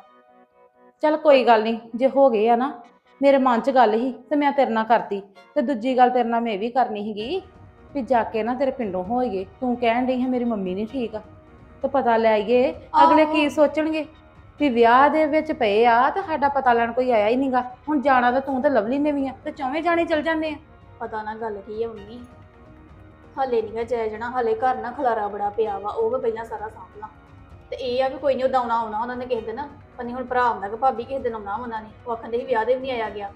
ਚੱਲ ਕੋਈ ਗੱਲ ਨਹੀਂ ਜੇ ਹੋ ਗਏ ਆ ਨਾ ਮੇਰੇ ਮਨ 'ਚ ਗੱਲ ਸੀ ਤੇ ਮੈਂ ਤੇਰੇ ਨਾਲ ਕਰਤੀ। ਤੇ ਦੂਜੀ ਗੱਲ ਤੇਰੇ ਨਾਲ ਮੈਂ ਇਹ ਵੀ ਕਰਨੀ ਸੀਗੀ ਵੀ ਜਾ ਕੇ ਨਾ ਤੇਰੇ ਪਿੰਡੋਂ ਹੋਈਏ। ਤੂੰ ਕਹਿਣ ਡਈ ਹੈ ਮੇਰੀ ਮੰਮੀ ਨਹੀਂ ਠੀਕ ਆ। ਤੇ ਪਤਾ ਲੈ ਆਈਏ ਅਗਲੇ ਕੀ ਸੋਚਣਗੇ? ਵੀ ਵਿਆਹ ਦੇ ਵਿੱਚ ਪਏ ਆ ਤੇ ਸਾਡਾ ਪਤਾ ਲੈਣ ਕੋਈ ਆਇਆ ਹੀ ਨਹੀਂਗਾ ਹੁਣ ਜਾਣਾ ਤਾਂ ਤੂੰ ਤੇ ਲਵਲੀ ਨੇ ਵੀ ਆ ਤੇ ਚੌਵੇਂ ਜਾਣੇ ਚੱਲ ਜਾਂਦੇ ਆ। ਪਤਾ ਨਾ ਗੱਲ ਕੀ ਹੈ ਮੰਮੀ। ਹਲੇ ਨਹੀਂ ਜਾਇ ਜਣਾ ਹਲੇ ਘਰ ਨਾ ਖਲਾਰਾ ਬੜਾ ਪਿਆ ਵਾ ਉਹ ਮੈਂ ਪਹਿਲਾਂ ਸਾਰਾ ਸਾਂਭਣਾ ਤੇ ਇਹ ਆ ਵੀ ਕੋਈ ਨਹੀਂ ਉਦਾਂ ਆਉਣਾ ਆਉਣਾ ਉਹਨਾਂ ਨੇ ਕਿਸੇ ਦਿਨ। ਪਨੀ ਹੁਣ ਭਰਾ ਆਉਂਦਾ ਕਿ ਭਾਬੀ ਕਿਸੇ ਦਿਨ ਆਉਣਾ ਉਹਨਾਂ ਨੇ। ਉਹ ਆਖਣ ਦੇ ਸੀ ਵਿਆਹ ਦੇ ਵੀ ਨਹੀਂ ਆਇਆ ਗਿਆ।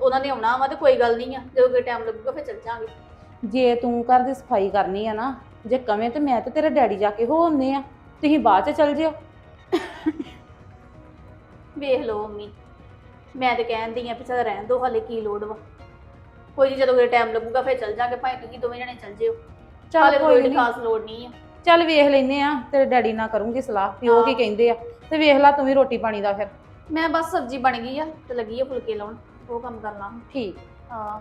ਉਹਨਾਂ ਨੇ ਆਉਣਾ ਵਾ ਤੇ ਕੋਈ ਗੱਲ ਨਹੀਂ ਆ ਜਦੋਂ ਕੋਈ ਟਾਈਮ ਲੱਗੂਗਾ ਫਿਰ ਚੱਲ ਜਾਾਂਗੇ। ਜੇ ਤੂੰ ਘਰ ਦੀ ਸਫ਼ਾਈ ਕਰਨੀ ਆ ਨਾ ਜੇ ਕਵੇਂ ਤੇ ਮੈਂ ਤੇ ਤੇਰਾ ਡੈਡੀ ਜਾ ਕੇ ਹੋ ਆਉਂਦੇ ਆ। ਤੁਸੀਂ ਬਾਅਦ ਚ ਚੱਲ ਜਿਓ। ਵੇਖ ਲਓ ਮੰਮੀ ਮੈਂ ਤੇ ਕਹਿੰਦੀ ਆ ਵੀ ਚੱਲ ਰਹਿਣ ਦੋ ਹਲੇ ਕੀ ਲੋੜ ਵਾ। ਕੋਈ ਨਹੀਂ ਜਦੋਂ ਕੋਈ ਟਾਈਮ ਲੱਗੂਗਾ ਫਿਰ ਚੱਲ ਜਾਾਂਗੇ ਭਾਵੇਂ ਤੁਸੀਂ ਦੋਵੇਂ ਜਣੇ ਚੱਲ ਜਿਓ। ਚੱਲ ਕੋਈ ਨਹੀਂ ਖਾਸ ਲੋੜ ਨਹੀਂ ਆ। ਚੱਲ ਵੇਖ ਲੈਨੇ ਆ ਤੇਰੇ ਡੈਡੀ ਨਾਲ ਕਰੂੰਗੀ ਸਲਾਹ ਵੀ ਉਹ ਕੀ ਹਾਂ। ਕਹਿੰਦੇ ਆ। ਤੇ ਵੇਖ ਲੈ ਤੂੰ ਵੀ ਰੋਟੀ ਪਾਣੀ ਦਾ ਫਿਰ। ਮੈਂ ਬਸ ਸਬਜ਼ੀ ਬਣ ਗਈ ਆ ਤੇ ਲੱਗੀ ਆ ਫੁਲਕੇ ਲਾਉਣ ਉਹ ਕੰਮ ਕਰਨਾ ਹੁਣ। ਠੀਕ। ਹਾਂ।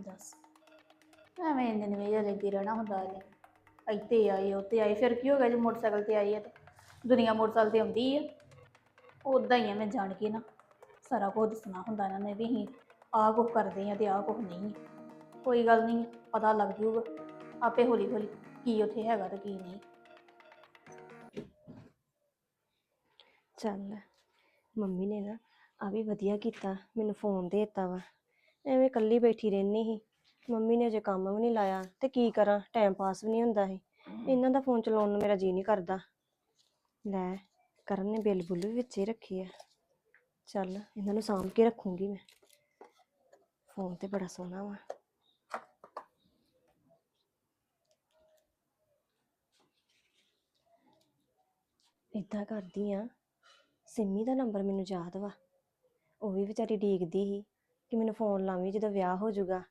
ਦੱਸ ਐਵੇਂ ਇੰਨੇ ਨਵੇਂ ਜਿਹਾ ਲੈਂਦੀ ਰਹਿਣਾ ਹੁੰਦਾ ਜੀ ਇੱਥੇ ਆਏ ਉੱਤੇ ਆਏ ਫਿਰ ਕੀ ਹੋ ਗਿਆ ਜੇ ਮੋਟਰਸਾਈਕਲ ਤੇ ਆਈ ਹੈ ਤੇ? ਦੁਨੀਆ ਮੋਟਰਸਾਈਕਲ ਤੇ ਆਉਂਦੀ ਆ। ਉਦਾਂ ਹੀ ਆ ਮੈਂ ਜਾਣ ਕੇ ਨਾ ਸਾਰਾ ਕੁਝ ਦੱਸਣਾ ਹੁੰਦਾ ਇਹਨਾਂ ਨੇ ਵੀ ਅਸੀਂ ਆਹ ਕੁਝ ਕਰਦੇ ਆ ਤੇ ਆਹ ਕੁਝ ਨਹੀਂ ਕੋਈ ਗੱਲ ਨਹੀਂ ਪਤਾ ਲੱਗ ਜੂਗਾ ਆਪੇ ਹੌਲੀ ਹੌਲੀ ਕੀ ਉੱਥੇ ਹੈਗਾ ਤੇ ਕੀ ਨਹੀਂ। ਚੱਲ ਮੰਮੀ ਨੇ ਨਾ ਆ ਵੀ ਵਧੀਆ ਕੀਤਾ ਮੈਨੂੰ ਫੋਨ ਦੇ ਦਿੱਤਾ ਵਾ। ਐਵੇਂ ਇਕੱਲੀ ਬੈਠੀ ਰਹਿੰਦੀ ਸੀ ਮੰਮੀ ਨੇ ਅਜੇ ਕੰਮ ਵੀ ਨਹੀਂ ਲਾਇਆ ਤੇ ਕੀ ਕਰਾਂ ਟਾਈਮ ਪਾਸ ਵੀ ਨਹੀਂ ਹੁੰਦਾ ਸੀ। ਇਹਨਾਂ ਦਾ ਫੋਨ ਚਲਾਉਣ ਨੂੰ ਮੇਰਾ ਜੀ ਨਹੀਂ ਕਰਦਾ। ਲੈ, ਕਰਨ ਨੇ ਬਿੱਲ ਬੁੱਲ ਵੀ ਵਿੱਚੇ ਰੱਖੀ ਆ। ਚੱਲ, ਇਹਨਾਂ ਨੂੰ ਸਾਂਭ ਕੇ ਰੱਖੂੰਗੀ ਮੈਂ। ਫੋਨ ਤੇ ਬੜਾ ਸੋਹਣਾ ਵਾ। ਇਦਾਂ ਕਰਦੀ ਆ, ਸਿੰਮੀ ਦਾ ਨੰਬਰ ਮੈਨੂੰ ਯਾਦ ਵਾ। ਉਹ ਵੀ ਵਿਚਾਰੀ ਡੀਕਦੀ ਸੀ ਕਿ ਮੈਨੂੰ ਫੋਨ ਲਾਵੀਂ ਜਦੋਂ ਵਿਆਹ ਹੋ ਜਾਊਗਾ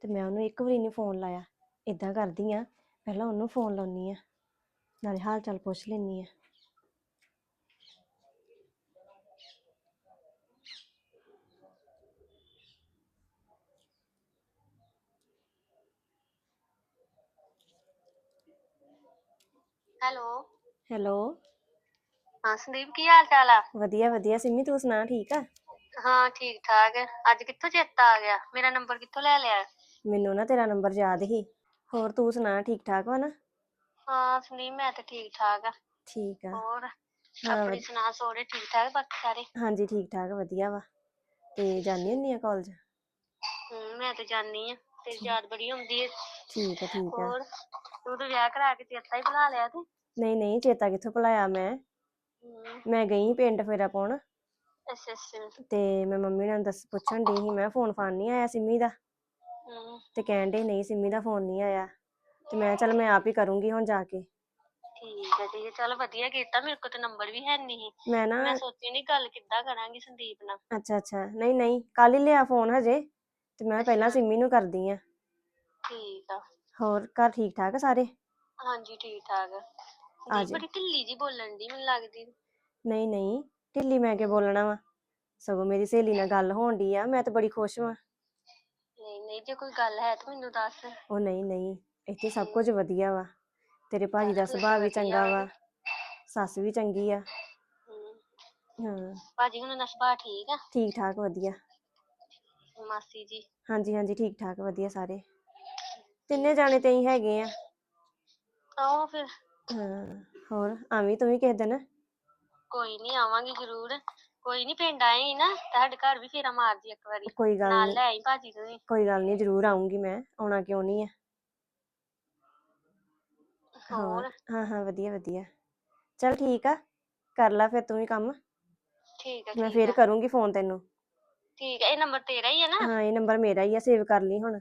ਤੇ ਮੈਂ ਉਹਨੂੰ ਇੱਕ ਵਾਰੀ ਨਹੀਂ ਫੋਨ ਲਾਇਆ। ਇਦਾਂ ਕਰਦੀ ਆ, ਪਹਿਲਾਂ ਉਹਨੂੰ ਫੋਨ ਲਾਉਣੀ ਆ। ਨਾਲੇ ਹਾਲ ਚਾਲ ਪੁੱਛ ਲੈਣੀ ਆ। ਹੈਲੋ। ਹੈਲੋ। ਹਾਂ ਸੰਦੀਪ ਕੀ ਹਾਲ ਚਾਲ ਆ? ਵਧੀਆ ਵਧੀਆ। ਸਿੰਮੀ ਤੂੰ ਸੁਣਾ ਠੀਕ ਆ? ਹਾਂ ਠੀਕ ਠਾਕ। ਅੱਜ ਕਿੱਥੋਂ ਚੇਤਾ ਆ ਗਿਆ? ਮੇਰਾ ਨੰਬਰ ਕਿੱਥੋਂ ਲੈ ਲਿਆ? ਮੈਨੂੰ ਨਾ ਤੇਰਾ ਨੰਬਰ ਯਾਦ ਸੀ। ਹੋਰ ਤੂੰ ਸੁਣਾ ਠੀਕ ਠਾਕ ਵਾ ਨਾ? ਹਾਂ ਸੰਦੀਪ ਮੈਂ ਤਾਂ ਠੀਕ ਠਾਕ ਆ। ਠੀਕ ਆ। ਹੋਰ ਹਾਂ, ਆਪਣੀ ਸੁਣਾ ਸੋਹਰੇ ਠੀਕ ਠਾਕ ਬਾਕੀ ਸਾਰੇ? ਹਾਂਜੀ ਠੀਕ ਠਾਕ ਵਧੀਆ ਵਾ। ਤੇ ਜਾਣੀ ਹੁੰਨੀ ਆ ਕਾਲਜ? ਹੂੰ ਮੈਂ ਤਾਂ ਜਾਣੀ ਆ। ਤੇਰੀ ਯਾਦ ਬੜੀ ਆਉਂਦੀ ਏ। ਠੀਕ ਆ ਠੀਕ ਆ। ਹੋਰ ਤੂੰ ਤਾਂ ਵਿਆਹ ਕਰਾ ਕੇ ਚੇਤਾ ਹੀ ਬੁਲਾ ਲਿਆ ਤੇ। ਨਹੀਂ ਨਹੀਂ ਚੇਤਾ ਕਿੱਥੋਂ ਭੁਲਾਇਆ ਮੈਂ? ਮੈਂ ਗਈ ਪਿੰਡ ਫੇਰਾ ਪਾਉਣ। ਅੱਛਾ ਅੱਛਾ। ਤੇ ਮੈਂ ਮੰਮੀ ਨਾਲ ਦੱਸ ਪੁੱਛਣ ਡਈ ਸੀ ਮੈਂ ਫੋਨ ਫਾਨ ਨਹੀਂ ਆਇਆ ਸਿੰਮੀ ਦਾ? ਤੇ ਕਹਿਣ ਡਈ ਨਹੀਂ ਸਿੰਮੀ ਦਾ ਫੋਨ ਨਹੀਂ ਆਇਆ। ਤੇ ਮੈਂ ਚੱਲ ਮੈਂ ਆਪ ਹੀ ਕਰੂੰਗੀ ਹੁਣ ਜਾ ਕੇ। ਠੀਕ ਹੈ ਠੀਕ ਹੈ ਚਲ ਵਧੀਆ ਕੀਤਾ ਮੇਰੇ ਕੋਲ ਤੇ ਨੰਬਰ ਵੀ ਹੈ ਨਹੀਂ ਸੀ ਮੈਂ ਨਾ ਮੈਂ ਸੋਚੀ ਨਹੀਂ ਗੱਲ ਕਿੱਦਾਂ ਕਰਾਂਗੀ ਸੰਦੀਪ ਨਾਲ। ਅੱਛਾ ਅੱਛਾ। ਨਹੀਂ ਨਹੀਂ ਕੱਲ ਹੀ ਲਿਆ ਫੋਨ ਹਜੇ। ਤੇ ਮੈਂ ਪਹਿਲਾਂ। ਸਿੰਮੀ ਨੂੰ ਕਰਦੀ ਆ। ਠੀਕ ਆ। ਹੋਰ ਘਰ ਠੀਕ ਠਾਕ ਆ ਸਾਰੇ? ਹਾਂਜੀ ਠੀਕ ਠਾਕ ਆ ਸੰਦੀਪ ਜਾ। ਬੜੀ ਢਿੱਲੀ ਜੀ ਬੋਲਣ ਦੀ ਮੈਨੂੰ ਲੱਗਦੀ ਨਹੀਂ ਨਹੀਂ ਢਿੱਲੀ ਮੈਂ ਕੇ ਬੋਲਣਾ ਵਾ? ਸਗੋਂ ਮੇਰੀ ਸਹੇਲੀ ਨਾਲ ਗੱਲ ਹੋਣ ਡਈ ਆ ਮੈਂ ਤਾਂ ਬੜੀ ਖੁਸ਼ ਵਾਂ। ਨਹੀਂ ਨਹੀਂ ਜੇ ਕੋਈ ਗੱਲ ਹੈ ਤਾਂ ਮੈਨੂੰ ਦੱਸ। ਉਹ ਨਹੀਂ ਨਹੀਂ ਇੱਥੇ ਸਭ ਕੁਝ ਵਧੀਆ ਵਾ। ਤੇਰੇ ਭਾਜੀ ਦਾ ਸੁਭਾਅ ਵੀ ਚੰਗਾ ਵਾ। ਵਾ ਸੱਸ ਵੀ ਚੰਗੀ ਆ। ਹਮ, ਹਾਂ। ਭਾਜੀ ਹੁਣ ਦਾ ਸੁਭਾਅ ਠੀਕ ਆ? ਠੀਕ ਠਾਕ ਵਧੀਆ। ਮਾਸੀ ਜੀ। ਹਾਂਜੀ ਹਾਂਜੀ ਠੀਕ ਠਾਕ ਵਧੀਆ ਸਾਰੇ। ਤਿੰਨੇ ਜਾਣੇ ਤੇ ਹੀ ਹੈਗੇ ਆ। ਆਓ ਫਿਰ। ਹਾਂ ਹੋਰ ਆਵੀਂ ਤੂੰ ਵੀ ਕਿਸੇ ਦਿਨ? ਕੋਈ ਨਹੀਂ ਆਵਾਂਗੇ ਜ਼ਰੂਰ। ਕੋਈ ਨਹੀਂ ਪਿੰਡ ਆਏ ਸੀ ਨਾ ਤੁਹਾਡੇ ਘਰ ਵੀ ਫੇਰਾ ਮਾਰਦੀ ਇੱਕ ਵਾਰੀ। ਕੋਈ ਗੱਲ ਨਾਲ ਲੈ ਆਈ ਭਾਜੀ ਨੂੰ ਵੀ। ਕੋਈ ਗੱਲ ਨਹੀਂ ਜ਼ਰੂਰ ਆਉਂਗੀ ਮੈਂ ਆਉਣਾ ਕਿਉਂ ਨਹੀਂ ਆ। ਹੋਰ ਹਾਂ ਹਾਂ ਵਧੀਆ ਵਧੀਆ। ਚਲ ਠੀਕ ਆ ਕਰ ਲੈ ਫਿਰ ਤੂੰ ਵੀ ਕੰਮ। ਠੀਕ ਆ ਮੈਂ ਠੀਕ ਫੇਰ ਆ। ਕਰੂੰਗੀ ਫੋਨ ਤੈਨੂੰ। ਠੀਕ ਆ ਇਹ ਨੰਬਰ ਤੇਰਾ ਹੀ ਹੈ ਨਾ? ਹਾਂ ਇਹ ਨੰਬਰ ਮੇਰਾ ਹੀ ਆ ਸੇਵ ਕਰ ਲਈ ਹੁਣ।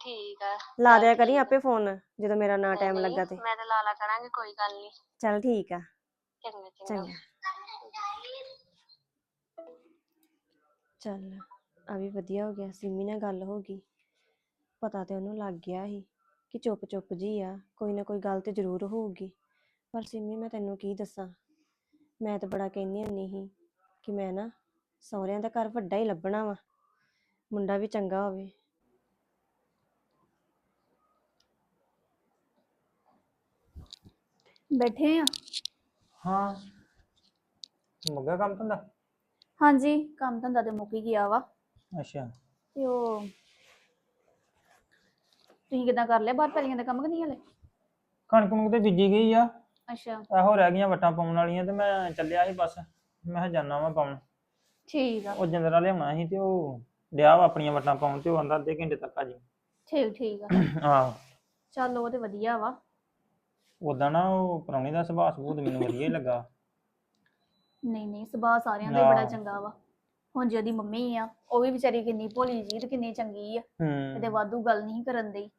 ਠੀਕ ਆ। ਲਾ ਦਿਆ ਕਰੀ। ਆਪੇ ਫੋਨ ਜਦੋਂ ਮੇਰਾ ਨਾ ਟਾਈਮ ਲੱਗਾ ਤੇ। ਮੈਂ ਤਾਂ ਲਾਲਾ ਕਰਾਂਗੇ ਕੋਈ ਗੱਲ ਨਹੀਂ। ਚਲ ਠੀਕ ਆ। ਚੰਗਾ। ਚੱਲ ਆ ਵੀ ਵਧੀਆ ਹੋ ਗਿਆ ਸਿੰਮੀ ਨਾਲ ਗੱਲ ਹੋ ਗਈ। ਪਤਾ ਤੇ ਉਹਨੂੰ ਲੱਗ ਗਿਆ ਸੀ ਕਿ ਚੁੱਪ ਚੁੱਪ ਜੀ ਆ ਕੋਈ ਨਾ ਕੋਈ ਗੱਲ ਤੇ ਜ਼ਰੂਰ ਹੋਊਗੀ। ਪਰ ਸਿੰਮੀ ਮੈਂ ਤੈਨੂੰ ਕੀ ਦੱਸਾਂ? ਮੈਂ ਤਾਂ ਬੜਾ ਕਹਿੰਦੀ ਹੁੰਦੀ ਸੀ ਕਿ ਮੈਂ ਨਾ ਸਹੁਰਿਆਂ ਦਾ ਘਰ ਵੱਡਾ ਹੀ ਲੱਭਣਾ ਵਾ। ਮੁੰਡਾ ਵੀ ਚੰਗਾ ਹੋਵੇ। ਬੈਠੇ ਆ। ਹਾਂ। ਮੁੱਗਾ ਕੰਮ ਧੰਦਾ? ਹਾਂਜੀ ਕੰਮ ਧੰਦਾ ਤੇ ਮੁੱਕ ਹੀ ਗਿਆ ਵਾ। ਅੱਛਾ। ਤੇ ਉਹ ਤੁਸੀਂ ਕਿਦਾਂ ਕਰ ਲਿਆ? ਬਾਹਰ ਪੈਲੀਆਂ ਦਾ ਕੰਮ ਕਿ ਨਹੀਂ ਹਲੇ? ਕਣਕ ਨੂੰ ਤੇ ਬੀਜੀ ਗਈ ਆ। ਅੱਛਾ। ਇਹੋ ਰਹਿ ਗਈਆਂ ਵਟਾਂ ਪਾਉਣ ਵਾਲੀਆਂ ਤੇ ਮੈਂ ਚੱਲਿਆ ਸੀ ਬਸ। ਮੈਂ ਕਿਹਾ ਜਾਣਾ ਵਾ ਪਾਉਣ। ਠੀਕ ਆ। ਉਹ ਜਿੰਦਰਾ ਲਿਆਉਣਾ ਸੀ ਤੇ ਉਹ ਡਿਆ ਵਾ ਆਪਣੀਆਂ ਵਟਾਂ ਪਾਉਣ ਤੇ ਉਹ ਆਂਦਾ ਅੱਧੇ ਘੰਟੇ ਤੱਕ ਆ ਜੀ ਠੀਕ ਠੀਕ ਆ। ਆਹੋ। ਚੱਲ ਉਹ ਤੇ ਵਧੀਆ ਵਾ। ਉਦਾਂ ਨਾ ਉਹ ਪ੍ਰਾਹੁਣੇ ਦਾ ਸੁਭਾਅ ਸੁਭੂਤ ਮੈਨੂੰ ਵਧੀਆ ਹੀ ਲੱਗਾ। ਨਹੀਂ ਨਹੀਂ ਸੁਭਾਅ ਸਾਰਿਆਂ ਦਾ ਹੀ ਬੜਾ ਆਹੋ। ਚੰਗਾ ਵਾ। ਹੁਣ ਜਿਹਦੀ ਮੰਮੀ ਆ ਉਹ ਵੀ ਵਿਚਾਰੀ ਕਿੰਨੀ ਭੋਲੀ ਜੀ ਤੇ ਕਿੰਨੀ ਚੰਗੀ ਆ। ਕਿਤੇ ਹੂੰ ਵਾਧੂ ਗੱਲ ਨਹੀਂ ਕਰਨ ਦੀ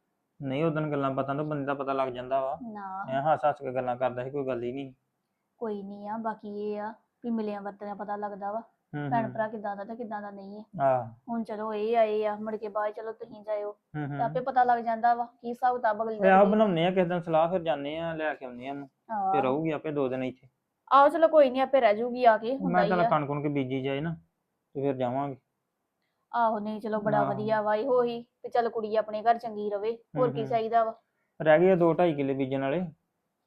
ਨਹੀਂ ਉਦੋਂ ਗੱਲਾਂ ਪਤਾ ਤਾਂ ਬੰਦੇ ਦਾ ਪਤਾ ਲੱਗ ਜਾਂਦਾ ਵਾ। ਨਾ। ਐ ਹੱਸ ਹੱਸ ਕੇ ਗੱਲਾਂ ਕਰਦਾ ਸੀ ਕੋਈ ਗੱਲ ਹੀ ਨਹੀਂ। ਕੋਈ ਨਹੀਂ ਆ ਬਾਕੀ ਇਹ ਆ ਵੀ ਮਿਲਿਆ ਵਰਤਿਆ ਪਤਾ ਲੱਗਦਾ ਵਾ। ਹੂੰ ਭੈਣ ਹੂੰ। ਭਰਾ ਕਿਦਾਂ ਦਾ ਤੇ ਕਿਦਾਂ ਦਾ ਨਹੀਂ ਆ ਆਹ। ਹੁਣ ਚਲੋ ਇਹ ਆਏ ਆ ਮੁੜ ਕੇ ਬਾਅਦ 'ਚ ਚਲੋ ਤੁਸੀਂ ਜਾਇਓ। ਹੂੰ ਤੇ ਹੂੰ। ਆਪੇ ਪਤਾ ਲੱਗ ਜਾਂਦਾ ਵਾ ਕੀ ਹਿਸਾਬ ਕਿਤਾਬ ਅਗਲੀ ਓਏ ਆਹ ਦਾ ਬਣਾਉਨੇ ਆ ਕਿਸੇ ਦਿਨ ਸਲਾਹ ਫਿਰ ਜਾਂਦੇ ਆ ਲੈ ਕੇ ਆਉਂਦੇ ਆ ਇਹਨੂੰ। ਤੇ ਆਹ ਰਹੂਗੀ ਆਪੇ ਦੋ ਦਿਨ ਇੱਥੇ। ਆਓ ਚਲੋ ਕੋਈ ਨਹੀਂ ਆਪੇ ਰਹਿ ਜੂਗੀ ਆ ਕੇ ਹੁੰਦਾ ਮੈਂ ਹੀ ਚੱਲ ਆ। ਕਣਕ ਕੁਣਕ ਬੀਜੀ ਜਾਏ ਨਾ ਤੇ ਫਿਰ ਜਾਵਾਂਗੇ। ਆਹੋ ਨਹੀਂ ਚਲੋ ਬੜਾ ਆਹੋ। ਵਧੀਆ ਵਾ ਇਹੋ ਹੀ ਤੇ ਚੱਲ ਕੁੜੀ ਆਪਣੇ ਘਰ ਚੰਗੀ ਰਵੇ ਹੋਰ ਕੀ। ਚਾਹੀਦਾ ਵਾ। ਰਹਿ ਗਏ ਆ ਦੋ ਢਾਈ ਕਿੱਲੇ ਬੀਜਣ ਵਾਲੇ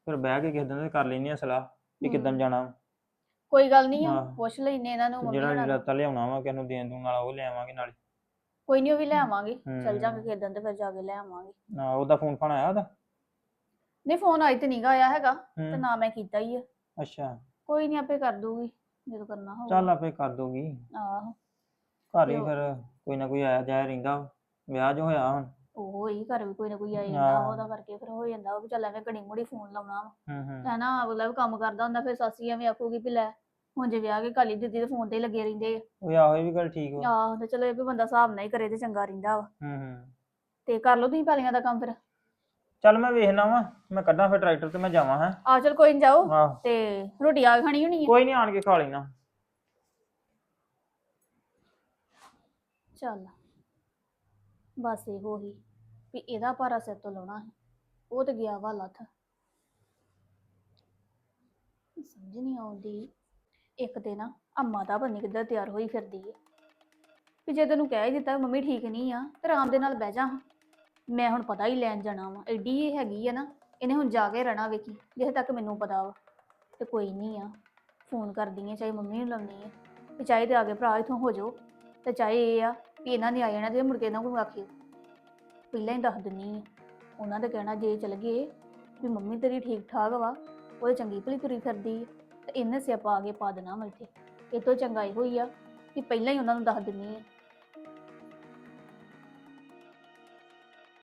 ਫਿਰ ਬਹਿ ਕੇ ਕਿਸੇ ਦਿਨ ਤੇ ਕਰ ਲੈਨੇ ਆ ਸਲਾਹ ਵੀ ਕਿੱਦਣ ਹਮ। ਜਾਣਾ ਕੋਈ ਗੱਲ ਨਹੀਂ ਆ। ਪੁੱਛ ਲੈਨੇ ਇਹਨਾਂ ਨੂੰ ਮੰਮੀ ਜਿਹੜਾ ਹੋਣਾ ਨੂੰ। ਲਿਆਉਣਾ ਵਾ ਕਿਸੇ ਨੂੰ ਦੇਣ ਦੂਣ ਵਾਲਾ ਉਹ ਲੈ ਆਵਾਂਗੇ ਨਾਲੇ। ਕੋਈ ਨਹੀਂ ਉਹ ਵੀ ਲੈ ਆਵਾਂਗੇ ਚੱਲ ਹਮ। ਜਾਾਂਗੇ ਕਿਦਾਂ ਤੇ ਫਿਰ ਜਾ ਕੇ ਲੈ ਆਵਾਂਗੇ। ਨਾ ਉਹਦਾ ਫੋਨ ਫਾਨ ਆਇਆ ਉਹਦਾ? ਨਹੀਂ ਫੋਨ ਆਈ ਤੇ ਨਹੀਂਗਾ ਆਇਆ ਹੈਗਾ ਤੇ ਹੂੰ ਨਾ ਮੈਂ ਕੀਤਾ ਹੀ ਆ। ਅੱਛਾ। ਕੋਈ ਨਹੀਂ ਆਪੇ ਕਰ ਦੂਗੀ ਜਦੋਂ ਕਰਨਾ ਹੋਊਗਾ। ਚੱਲ ਆਪੇ ਕਰ ਦੋਗੀ। ਆਹੋ। ਘਰ ਹੀ ਤੇ ਉਹ- ਫਿਰ ਕੋਈ ਨਾ ਕੋਈ ਆਇਆ ਜਾਇਆ ਰਹਿੰਦਾ ਵਾ। ਵਿਆਹ ਜੋ ਹੋਇਆ ਹੁਣ। ਉਹ ਹੀ ਘਰ ਵੀ ਕੋਈ ਨਾ ਕੋਈ ਆ ਜਾਂਦਾ ਹਾਂ। ਉਹਦਾ ਕਰਕੇ ਫਿਰ ਹੋ ਜਾਂਦਾ ਵਾ ਵੀ ਚੱਲ ਐਵੇਂ ਘੜੀ ਮੁੜੀ ਫੋਨ ਲਾਉਣਾ ਵਾ। ਹੂੰ ਹੂੰ। ਹੈ ਨਾ ਅਗਲਾ ਵੀ ਕੰਮ ਕਰਦਾ ਹੁੰਦਾ ਫਿਰ ਸਾਸੀ ਐਵੇਂ ਆਖੂਗੀ ਵੀ ਲੈ ਹੁਣ ਜੇ ਵਿਆਹ ਕੇ ਕਾਲੀ ਦਿੱਤੀ ਤੇ ਫੋਨ ਤੇ ਹੀ ਲੱਗੇ ਰਹਿੰਦੇ ਉਹ ਆਹੋ ਇਹ ਵੀ ਗੱਲ ਠੀਕ ਵਾ। ਆ ਆਹੋ ਤੇ ਚਲੋ ਇਹ ਵੀ ਬੰਦਾ ਹਿਸਾਬ ਨਾਲ ਹੀ ਕਰੇ ਤੇ ਚੰਗਾ ਰਹਿੰਦਾ ਵਾ। ਹੂੰ ਹੂੰ। ਤੇ ਕਰ ਲਓ ਤੁਸੀਂ ਪੈਲੀਆਂ ਦਾ ਕੰਮ ਫਿਰ। ਚੱਲ ਮੈਂ ਵੇਖਣਾ ਵਾ ਮੈਂ ਕੱਢਾਂ ਫਿਰ ਟਰੈਕਟਰ ਤੇ ਮੈਂ ਜਾਵਾਂ ਹੈ। ਆ ਚਲ ਕੋਈ ਨੀ ਜਾਓ ਆਹ। ਤੇ ਰੋਟੀ ਆ ਕੇ ਖਾਣੀ ਹੋਣੀ ਆ? ਕੋਈ ਨਹੀਂ ਆਣ ਕੇ ਖਾ ਲੈਣਾ। ਚੱਲ। ਬਸ ਇਹੋ ਹੀ ਵੀ ਇਹਦਾ ਭਾਰਾ ਸਿਰ ਤੋਂ ਲਾਉਣਾ ਹੈ ਉਹ ਤੇ ਗਿਆ ਵਾ ਲੱਥ। ਸਮਝ ਨਹੀਂ ਆਉਂਦੀ। ਇੱਕ ਤੇ ਨਾ ਅੰਮਾ ਦਾ ਬੰਨੀ ਕਿੱਧਰ ਤਿਆਰ ਹੋਈ ਫਿਰਦੀ ਹੈ ਵੀ ਜੇ ਤੈਨੂੰ ਕਹਿ ਹੀ ਦਿੱਤਾ ਵੀ ਮੰਮੀ ਠੀਕ ਨਹੀਂ ਆ, ਤੇ ਆਰਾਮ ਦੇ ਨਾਲ ਬਹਿ ਜਾ। ਮੈਂ ਹੁਣ ਪਤਾ ਹੀ ਲੈਣ ਜਾਣਾ ਵਾ, ਐਡੀ ਇਹ ਹੈਗੀ ਆ ਨਾ, ਇਹਨੇ ਹੁਣ ਜਾ ਕੇ ਰਹਿਣਾ ਵੇਖੀ, ਜਿੱਥੇ ਤੱਕ ਮੈਨੂੰ ਪਤਾ ਵਾ। ਤੇ ਕੋਈ ਨਹੀਂ ਆ, ਫੋਨ ਕਰਦੀ ਆ, ਚਾਹੇ ਮੰਮੀ ਨੂੰ ਲਾਉਣੀ ਆ, ਵੀ ਚਾਹੇ ਤੇ ਆਗੇ ਭਰਾ ਇਥੋਂ ਹੋ ਜਾਓ, ਤੇ ਚਾਹੇ ਇਹ ਆ ਵੀ ਇਹਨਾਂ ਨੇ ਆ ਜਾਣਾ ਤੇ ਮੁੜ ਕੇ ਇਹਨਾਂ ਕੋਲ ਆਖਿਓ ਪਹਿਲਾਂ ਹੀ ਦੱਸ ਦਿੰਨੀ ਆ, ਉਹਨਾਂ ਦਾ ਕਹਿਣਾ ਜੇ ਚਲ ਗਏ ਵੀ ਮੰਮੀ ਤੇਰੀ ਠੀਕ ਠਾਕ ਵਾ, ਉਹ ਚੰਗੀ ਭਲੀ ਤੁਰੀ ਫਿਰਦੀ ਆ। ਤੇ ਇਹਨੇ ਸਿਆਪਾ ਆ ਕੇ ਪਾ ਦੇਣਾ ਮਲਥੇ ਇਹ ਤੋਂ ਚੰਗਾ ਇਹੋ ਹੀ ਆ ਕਿ ਪਹਿਲਾਂ ਹੀ ਉਹਨਾਂ ਨੂੰ ਦੱਸ ਦਿੰਨੀ ਆ।